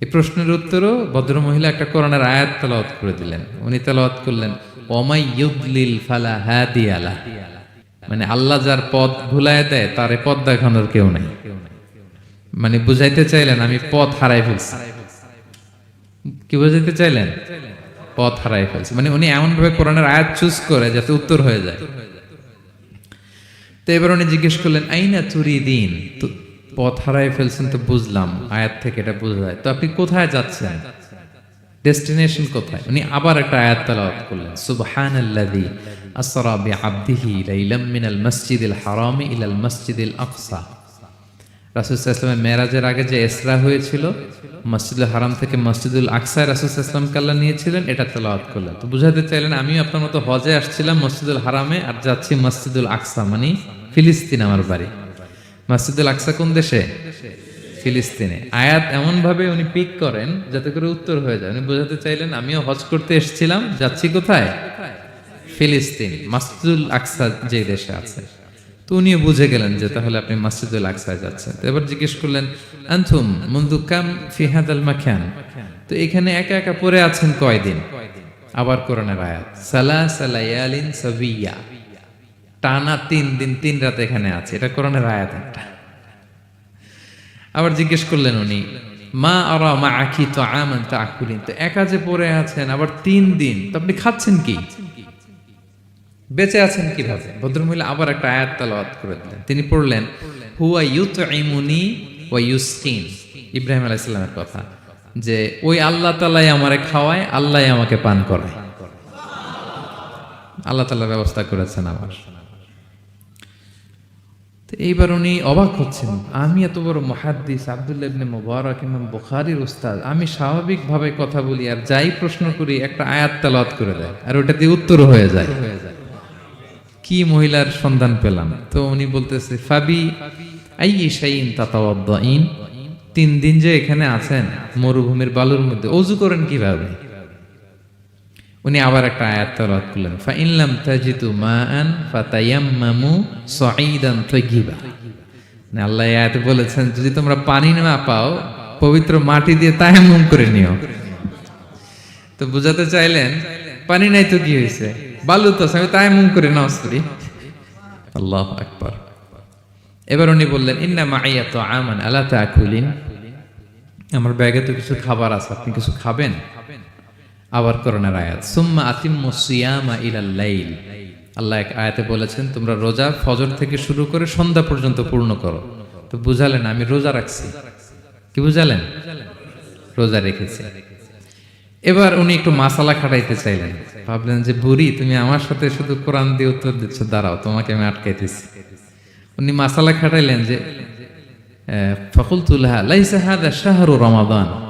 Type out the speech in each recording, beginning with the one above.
এই প্রশ্নের উত্তরও ভদ্র মহিলা একটা কোরআনের আয়াত তালাওয়াত করে দিলেন। উনি তালাওয়াত করলেন, ওমাই ইউদলিল ফালা হাদি আলা। মানে আল্লাহ যার পথ ভুলায় দেয়, তার পথ দেখানোর কেউ নাই। মানে বুঝাইতে চাইলেন, আমি পথ হারাই ফেলছি। কি বুঝাইতে চাইলেন? পথ হারাই ফেলছি। মানে উনি এমন ভাবে কোরআনের আয়াত চুজ করে যাতে উত্তর হয়ে যায়। তো এবার উনি জিজ্ঞেস করলেন, আইনা চুরি দিন পথ হারাই ফেলছেন তো বুঝলাম, আয়াত থেকে এটা বোঝা যায়। তো আপনি কোথায় যাচ্ছেন? ডেস্টিনেশন কোথায়? উনি আবার একটা আয়াত তেলাওয়াত করলেন, সুবহানাল্লাযী আসরা বিআবদিহি লাইলাম মিনাল মাসজিদিল হারামি ইলাল মাসজিদিল আকসা। রাসূলুল্লাহ মেরাজের আগে যে ইসরা হয়েছিল, মসজিদুল হারাম থেকে মসজিদুল আকসায় রাসূলুল্লাহ কাল্লা নিয়েছিলেন, এটা তেলাওয়াত করলেন। তো বুঝাতে চাইলেন, আমিও আপনার মতো হজে আসছিলাম মসজিদুল হারামে আর যাচ্ছি মসজিদুল আকসা মানে ফিলিস্তিন আমার বাড়ি। মসজিদুল আকসা কোন দেশে? ফিলিস্তিনে। আয়াত এমন ভাবে উনি পিক করেন যাতে করে উত্তর হয়ে যায়। উনি বোঝাতে চাইলেন, আমিও হজ করতে এসেছিলাম, যাচ্ছি কোথায়? ফিলিস্তিন, মসজিদুল আকসা যে দেশে আছে। তো উনিও বুঝে গেলেন যে তাহলে আপনি মসজিদুল আকসায় যাচ্ছেন। তো এবার জিজ্ঞেস করলেন আনথুম মুন্দু কাম ফিহাদ আল মাখান? তো এখানে একা একা পড়ে আছেন কয়দিন? আবার কোরআনের আয়াত সালা সালায়ালিন সাবিয়া। টানা তিন দিন, তিন রাত এখানে আছে। এটা কোরআনের আয়াত একটা। আবার জিজ্ঞেস করলেন উনি, মা আরা মা আখি তো আমান তো আকুলিন তো একা যে পড়ে আছেন, আবার তিন দিন, তো আপনি খাচ্ছেন কি? বেঁচে আছেন কীভাবে? ভদ্রমহিলা আবার একটা আয়াত তালাওয়াত করে দিলেন। তিনি পড়লেন, হুয়া ইউত ইমুনি ওয়া ইউসকিন। ইব্রাহিম আলাইহিস সালামের কথা, যে ওই আল্লাহ তালাই আমারে খাওয়ায়, আল্লাহ আমাকে পান করায়। আল্লাহ তালা ব্যবস্থা করেছেন আমার এইবার উনি অবাক হচ্ছেন। আমি এত বড় মহাদ্দিস আব্দুল্লাহ ইবনে মুবারক ইমাম বুখারীর উস্তাদ। আমি স্বাভাবিকভাবে কথা বলি আর যাই প্রশ্ন করি, একটা আয়াত তেলাওয়াত করে দেয় আর ওটা দিয়ে উত্তর হয়ে যায়। কি মহিলার সন্ধান পেলাম? তো উনি বলতেছে, ফাবি আই শাইন তাতাওয়াদ্দাইন? তিন দিন যে এখানে আছেন, মরুভূমির বালুর মধ্যে। অজু করেন কীভাবে? উনি আবার একটা আয়াত তেলাওয়াত করলেন ফা ইনলাম তাজিতু মাআন ফাতায়াম্মামু সাঈদান তাইয়িবা মানে আল্লাহ আয়াতে বলেছেন, যদি তোমরা পানি না পাও, পবিত্র মাটি দিয়ে তায়াম্মুম করে নিও। তো বুঝাতে চাইলেন, পানি নাই তো কি হয়েছে বালু তো আমি তায়াম্মুম করে নাও পড়ি আল্লাহ আকবার। এবার উনি বললেন, ইন্না মাইয়া তো আমান আলা তাকুলিন। আমার ব্যাগে তো কিছু খাবার আছে, আপনি কিছু খাবেন? আবার করোনার আয়াত, সুম্মা আতিম্মু সিয়ামা ইলাল লাইল। আল্লাহ এক আয়াতে বলেছেন, তোমরা রোজা ফজর থেকে শুরু করে সন্ধ্যা পর্যন্ত পূর্ণ করো। তো বুঝালেন, আমি রোজা রাখছি। কি বুঝালেন? রোজা রেখেছি। এবার উনি একটু মাসালা খাটাইতে চাইলেন। ভাবলেন যে, বুড়ি, তুমি আমার সাথে শুধু কোরআন দিয়ে উত্তর দিচ্ছ, দাঁড়াও, তোমাকে আমি আটকাইতেছি। উনি মাসালা খাটাইলেন যে ফকুল তুলহা লাইসা হাদা শাহরু রমাদান।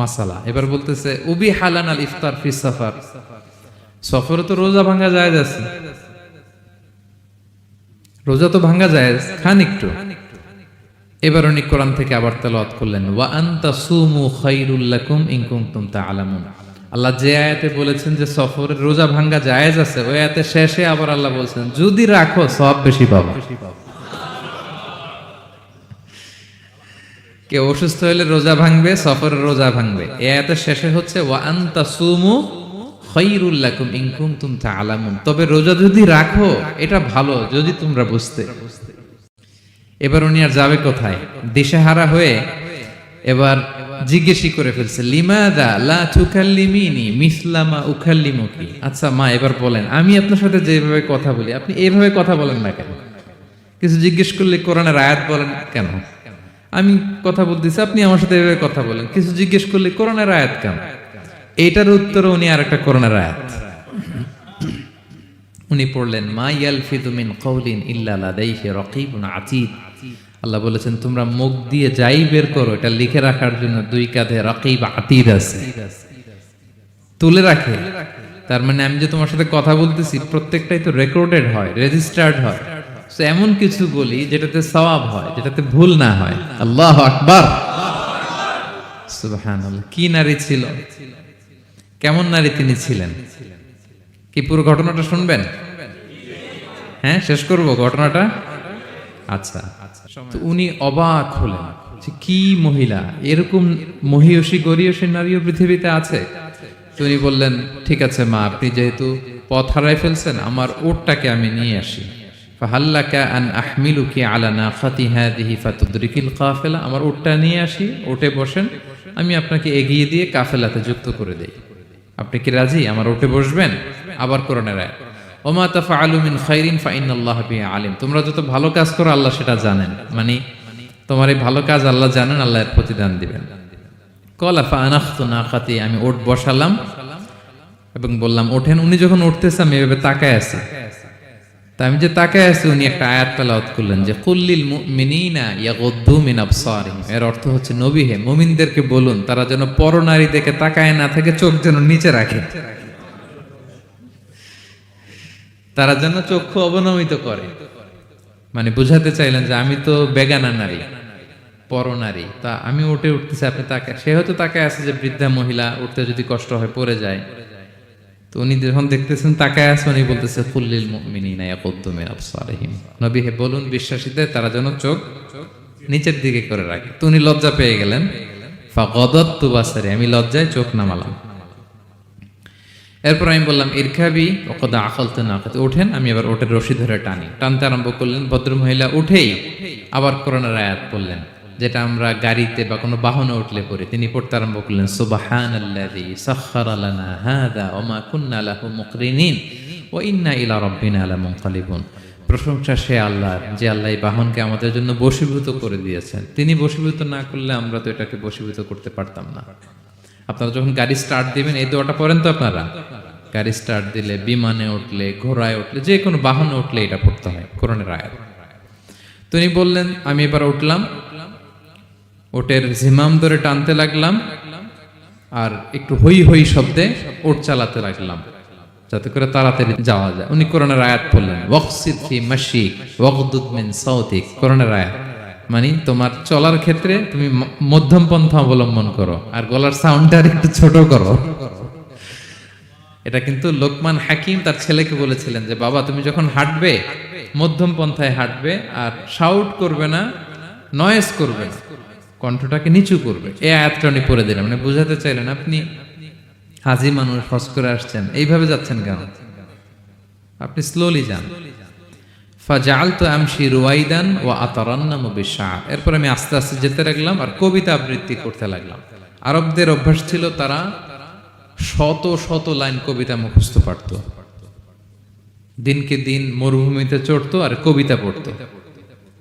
মাসালা। এবার বলতেছে, উবি হালান আল ইফতার ফি সফর। সফরে তো রোজা ভাঙা যায় আছে। রোজা তো ভাঙা যায় খান একটু এবার উনি কোরআন থেকে আবার তেলাওয়াত করলেন, ওয়া আনতা সুমু খাইরুল লাকুম ইন কুনতুম তাআলামুন। আল্লাহ যে আয়াতে বলেছেন যে সফরে রোজা ভাঙ্গা জায়েজ আছে, ওই আয়াতে শেষে আবার আল্লাহ বলছেন, যদি রাখো, সব বেশি পাবা। কেউ অসুস্থ হলে রোজা ভাঙবে, সফরের রোজা ভাঙবে। এ আয়াতের শেষে হচ্ছে সুমু খাইরুল লাকুম ইন কুনতুম তাআলামুন। তবে রোজা যদি রাখো, এটা ভালো, যদি তোমরা বুঝতে। এবার উনি আর যাবে কোথায়? দিশেহারা হয়ে এবার জিজ্ঞেসই করে ফেলছে লা মিসলামা আচ্ছা মা, এবার বলেন, আমি আপনার সাথে যেভাবে কথা বলি, আপনি এইভাবে কথা বলেন না কেন? কিছু জিজ্ঞেস করলে কোরআনের আয়াত বলেন কেন? আমি কথা বলতেছি, আপনি আমার সাথে এভাবে কথা বলেন। কিছু জিজ্ঞেস করলে করোনার আয়াত কেন? এটার উত্তর উনি আর একটা করোনার আয়াত। উনি পড়লেন, মা ইয়ালফিদু মিন কওলিন ইল্লা লাদাইহি রাকিবুন আতীদ। আল্লাহ বলেছেন, তোমরা মুখ দিয়ে যাই বের করো, এটা লিখে রাখার জন্য দুই কাঁধে রাকিব আতীদ আছে। তুলে রাখে। তার মানে আমি যে তোমার সাথে কথা বলতেছি, প্রত্যেকটাই তো রেকর্ডেড হয় রেজিস্টার্ড হয়। তো এমন কিছু বলি যেটাতে সওয়াব হয়, যেটাতে ভুল না হয়। আল্লাহ আকবার। কি নারী ছিল? কেমন নারী তিনি ছিলেন? কি পুরো ঘটনাটা শুনবেন? হ্যাঁ শেষ করব ঘটনাটা? আচ্ছা তো উনি অবাক হলেন কি মহিলা? এরকম মহিয়সী, গরিয়সী নারীও পৃথিবীতে আছে? তো উনি বললেন, ঠিক আছে মা, আপনি যেহেতু পথ হারাই ফেলছেন, আমার ওটটাকে আমি নিয়ে আসি। ফাহাল্লাকা আন আহমিলুকি আলা নাফাতি হাদিহি ফাতুদরিকিল কাফেলা। আমার ওটটা নিয়ে আসি, ওটে বসেন, আমি আপনাকে এগিয়ে দিয়ে কাফেলাতে যুক্ত করে দেই। আপনি কি রাজি? আমার ওটে বসবেন? আবার কোরআনের আয়াত। ওমা তাফআলু মিন খাইরিন ফাইনাল্লাহ বিহি আলিম। তোমরা যত ভালো কাজ করো, আল্লাহ সেটা জানেন। মানে তোমার এই ভালো কাজ আল্লাহ জানেন, আল্লাহ এর প্রতিদান দিবেন। কলা ফানাখতু নাকাতি আমি ওট বসালাম এবং বললাম, ওঠেন। উনি যখন উঠতেছে, আমি এভাবে তাকায় আছি। তা আমি যে তাকে আছি, উনি একটা আয়াত তেলাওয়াত করলেন যে, কুল্লিল মুমিনিনা ইয়াগুদ্দু মিন আবসারিহিম এর অর্থ হচ্ছে, নবী হে, মুমিনদেরকে বলুন, তারা যেন পরনারী দেখে তাকায় না থাকে চোখ যেন নিচে রাখে। তারা যেন চক্ষু অবনমিত করে। মানে বুঝাতে চাইলেন যে, আমি তো বেগানা নারী, পরনারী। তা আমি উঠে উঠতেছি, আপনি তাকে সে হয়তো তাকে আছে যে, বৃদ্ধা মহিলা, উঠতে যদি কষ্ট হয়, পড়ে যায়। তো উনি যখন দেখতেছেন, তাকায় আছে, উনি বলতেছে, ফুল্লিল মুমিনিনা ইয়াকুদ্দু মিন আবসারিহিম। নবী হে, বলুন বিশ্বাসীদের, তারা যেন চোখ নিচের দিকে করে রাখে। তো উনি লজ্জা পেয়ে গেলেন। ফাগদাত্তু বাসারি, আমি লজ্জায় চোখ নামালাম। এরপর আমি বললাম ইরখাবি ওকদা আখলতে না আখলতে ওঠেন, আমি আবার ওটের রশি ধরে টানি। টানতে আরম্ভ করলেন ভদ্র মহিলা উঠেই আবার করোনার আয়াত বললেন যেটা আমরা গাড়িতে বা কোনো বাহনে উঠলে পড়ি, তিনি পড়তে আরম্ভ করলেন সুবাহান আল্লাযী সাখখারা লানা হাদা ওয়া মা কুন্না লাহু মুকরিনিন ওয়া ইন্না ইলা রাব্বিনা লামুনকালিবুন। প্রশংসা সে আল্লাহ, যে আল্লাহ এই বাহনকে আমাদের জন্য বশীভূত করে দিয়েছেন। তিনি বশীভূত না করলে আমরা তো এটাকে বশীভূত করতে পারতাম না। আপনারা যখন গাড়ি স্টার্ট দিবেন, এই দোয়াটা পড়েন তো আপনারা? গাড়ি স্টার্ট দিলে, বিমানে উঠলে, ঘোড়ায় উঠলে, যে কোনো বাহনে উঠলে এটা পড়তে হয়, কোরআনের আয়াত। তিনি বললেন, আমি এবার উঠলাম ওটের ঝিমাম ধরে টানতে লাগলাম আর একটু হই হই শব্দে ওট চালাতে লাগলাম, যাতে করে তাড়াতাড়ি যাওয়া যায়। উনি কোরআনের আয়াত বললেন ওয়াকসিদ ওয়াকদুদ মিন সাউতিক কোরআনের আয়াত। মানে তোমার চলার ক্ষেত্রে তুমি মধ্যম পন্থা অবলম্বন করো, আর গলার সাউন্ডটা একটু ছোট করো। এটা কিন্তু লোকমান হাকিম তার ছেলেকে বলেছিলেন যে, বাবা, তুমি যখন হাঁটবে, মধ্যম পন্থায় হাঁটবে আর শাউট করবে না নয়েস করবে না। কণ্ঠটাকে নিচু করবে। এই আয়াতটা উনি পড়ে দিলেন। মানে বুঝাতে চাইলেন, আপনি হাজি মানুষ, হজ করে আসছেন, এইভাবে যাচ্ছেন কেন? আপনি স্লোলি যান। ফাজাল তো আমশি রুয়াইদান ও আতরান্নাম বিশার এরপর আমি আস্তে আস্তে যেতে লাগলাম আর কবিতা আবৃত্তি করতে লাগলাম। আরবদের অভ্যাস ছিল তারা শত শত লাইন কবিতা মুখস্থ পারত। দিনকে দিন মরুভূমিতে চড়তো আর কবিতা পড়তো।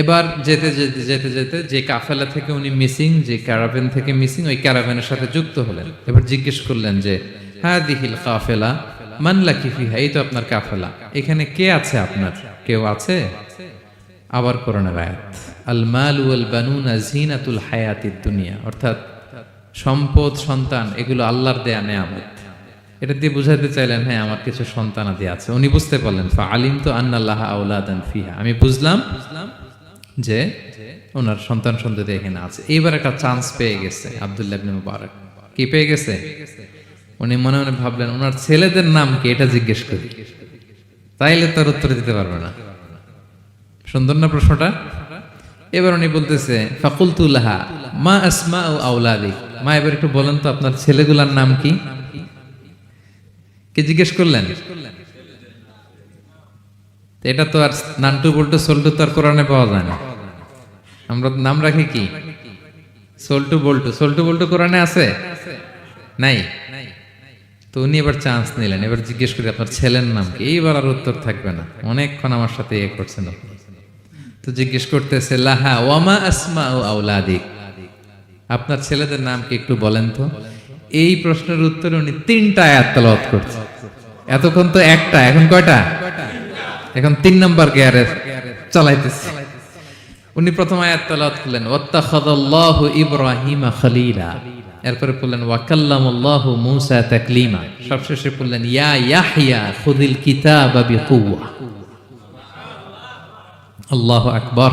এবার যেতে যেতে যেতে যেতে যে কাফেলা থেকে উনি মিসিং যে ক্যারাভেন থেকে মিসিং ওই ক্যারাভেনের সাথে যুক্ত হলেন। এবার জিজ্ঞেস করলেন যে হ্যাঁ দিহিল কাফেলা মানলা কি কিফিহা এই তো আপনার কাফেলা। এখানে কে আছে আপনার? কেউ আছে? আবার করোনার আয়াত। আল মাল ওয়াল বানুনা জিনাতুল হায়াতিদ দুনিয়া। অর্থাৎ সম্পদ, সন্তান, এগুলো আল্লাহর দেয়া নেয়ামত। এটা দিয়ে বুঝাতে চাইলেন হ্যাঁ আমার কিছু সন্তানাদি আছে। উনি বুঝতে পারলেন আলিম তো আন্নাল্লাহ আউলাদান ফিহা। আমি বুঝলাম বুঝলাম যে ওনার সন্তান সন্ততি এখানে আছে। এইবার একটা চান্স পেয়ে গেছে, আব্দুল্লাহ ইবনে মুবারক। কি পেয়ে গেছে? উনি মনে মনে ভাবলেন, ওনার ছেলেদের নাম কি? এটা জিজ্ঞেস করি। তাইলে তার উত্তর দিতে পারবে না। সুন্দর না প্রশ্নটা? এবার উনি বলতেছে ফাকুলতুল্লাহা মা আসমা ও আউলাদি মা, এবার একটু বলেন তো, আপনার ছেলেগুলার নাম কি? কে জিজ্ঞেস করলেন? এটা তো আর নান্টু বল্টু সোল্টু তো আর কোরআনে পাওয়া যায় না। আমরা নাম রাখি কি? সোল্টু বল্টু। সোল্টু বল্টু কোরআনে আছে? নাই। তো উনি এবার চান্স নিলেন। এবার জিজ্ঞেস করি, আপনার ছেলের নাম কি? এইবার আর উত্তর থাকবে না। অনেকক্ষণ আমার সাথে ইয়ে করছেন। তো জিজ্ঞেস করতেছে, লাহা ওয়ামা আসমা ও আউলাদিক আপনার ছেলেদের নাম কি একটু বলেন তো? এই প্রশ্নের উত্তরে উনি তিনটা আয়াত করছে। এতক্ষণ তো একটা, এখন কয়টা? এখন তিন নম্বর গিয়ারে চালাইতেছে। উনি প্রথম আয়াত তালাত করলেন ওয়াত্তাখাদাল্লাহু ইব্রাহিমা খলিলা। এরপরে বললেন, ওয়াকাল্লামুল্লাহু মূসা তাকলিমা। সবশেষে বললেন, ইয়া ইয়াহইয়া, খুযিল কিতাবা বিকুওয়া। আল্লাহ আকবর।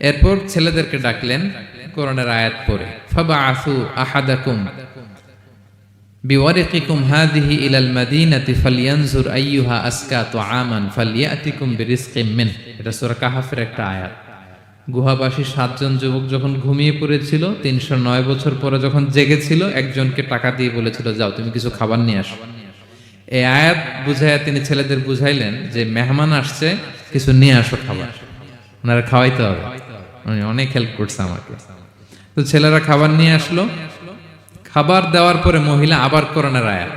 এরপর ছেলেদেরকে ডাকলেন কোরআনের আয়াত পড়ে। ফাবা আসু আহাদাকুম বিওয়ারিকিকুম হাদিহি ইলাল মাদিনাতি ফালিয়ানজুর আইয়ুহা আসকা তুআমান ফালিয়াতিকুম বিরিজকিম মিন। এটা সূরা কাহাফের একটা আয়াত। গুহাবাসী সাতজন যুবক যখন ঘুমিয়ে পড়েছিল, তিনশো নয় বছর পরে যখন জেগেছিল, একজনকে টাকা দিয়ে বলেছিল, যাও, তুমি কিছু খাবার নিয়ে আসো। এই আয়াত বুঝাইয়া তিনি ছেলেদের বুঝাইলেন যে, মেহমান আসছে, কিছু নিয়ে আসো খাবার। ওনারা খাওয়াইতে হবে। উনি অনেক হেল্প করছে আমাকে। তো ছেলেরা খাবার নিয়ে আসলো। খাবার দেওয়ার পরে মহিলা আবার করোনার আয়াত।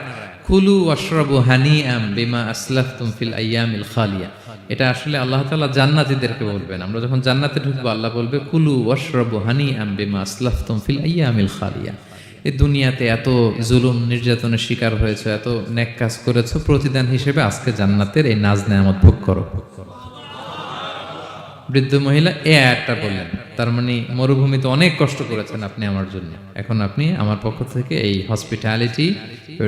কুলু অশ্রবু হানি আম বিমা আসলাফতুম ফিল আইয়ামিল খালিয়া। এটা আসলে আল্লাহ তাআলা জান্নাতীদেরকে বলবেন। আমরা যখন জান্নাতে ঢুকবো, আল্লাহ বলবে, কুলু অশ্রবু হানি আম বিমা আসলাফতুম ফিল আইয়ামিল খালিয়া। এই দুনিয়াতে এত জুলুম নির্যাতনের শিকার হয়েছে, এত নেক কাজ করেছ, প্রতিদান হিসেবে আজকে জান্নাতের এই নাজ নেয়ামত ভোগ করো। বৃদ্ধ মহিলা, এ আয়াতটা বললেন। তার মানে মরুভূমিতে অনেক কষ্ট করেছেন আপনি আমার জন্য। এখন আপনি আমার পক্ষ থেকে এই হসপিটালিটি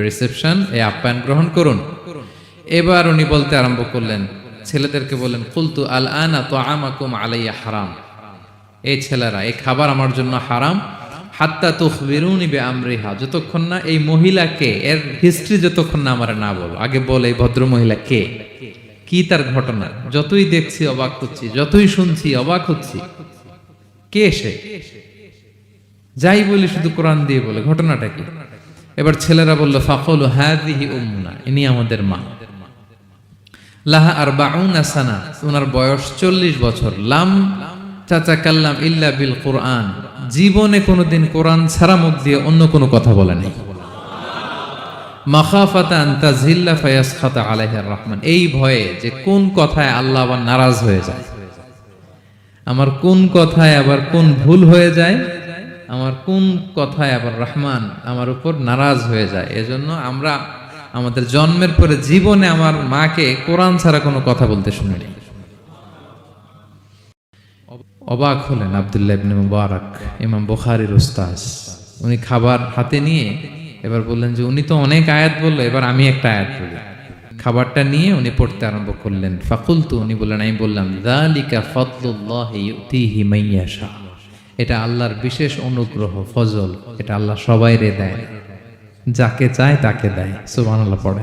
রিসেপশন এই আপ্যায়ন গ্রহণ করুন। এবার উনি বলতে আরম্ভ করলেন, ছেলেদেরকে বললেন, কুলতু আল আনা তো আমাকুম আলাইয়া হারাম। এই ছেলেরা এই খাবার আমার জন্য হারাম। হাত্তা তুখবিরুনি বে আমরিহা যতক্ষণ না এই মহিলাকে, এর হিস্ট্রি যতক্ষণ না আমার না বলো। আগে বল এই ভদ্র মহিলা কে? কি তার ঘটনা? যতই দেখছি, অবাক হচ্ছি, যতই শুনছি, অবাক হচ্ছি। কে সে? যাই বলি, শুধু কোরআন দিয়ে বলে। ঘটনাটা কি? এবার ছেলেরা বলল ফাফল হাদিহি উম্মুনা ইনি আমাদের মা। লাহা আর সানা ওনার বয়স চল্লিশ বছর। লাম চাচা কাল্লাম ইল্লা বিল কোরআন। জীবনে কোনোদিন কোরআন ছাড়া মুখ দিয়ে অন্য কোনো কথা বলে নেই। মাখাফাতান তাজিল্লা ফায়াস খাতা আলাইহির রহমান। এই ভয়ে যে কোন কথায় আল্লাহ আবার নারাজ হয়ে যায়? আমার কোন কথায় আবার কোন ভুল হয়ে যায়? আমার কোন কথায় আবার রহমান আমার উপর নারাজ হয়ে যায়? এজন্য আমরা আমাদের জন্মের পরে জীবনে আমার মাকে কোরআন ছাড়া কোনো কথা বলতে শুনিনি। অবাক হলেন আবদুল্লাহ ইবনে মুবারক, ইমাম বুখারীর উস্তাজ উনি খাবার হাতে নিয়ে এবার বললেন যে, উনি তো অনেক আয়াত বলল, এবার আমি একটা আয়াত বলি। খাবারটা নিয়ে উনি পড়তে আরম্ভ করলেন। ফাকুল তো উনি বললেন, আমি বললাম দালিকা ফদলুল্লাহি ইউতিহি মাইয়াশা এটা আল্লাহর বিশেষ অনুগ্রহ, ফজল। এটা আল্লাহ সবাই রে দেয়। যাকে চায় তাকে দেয়। সুবহানাল্লাহ পড়ে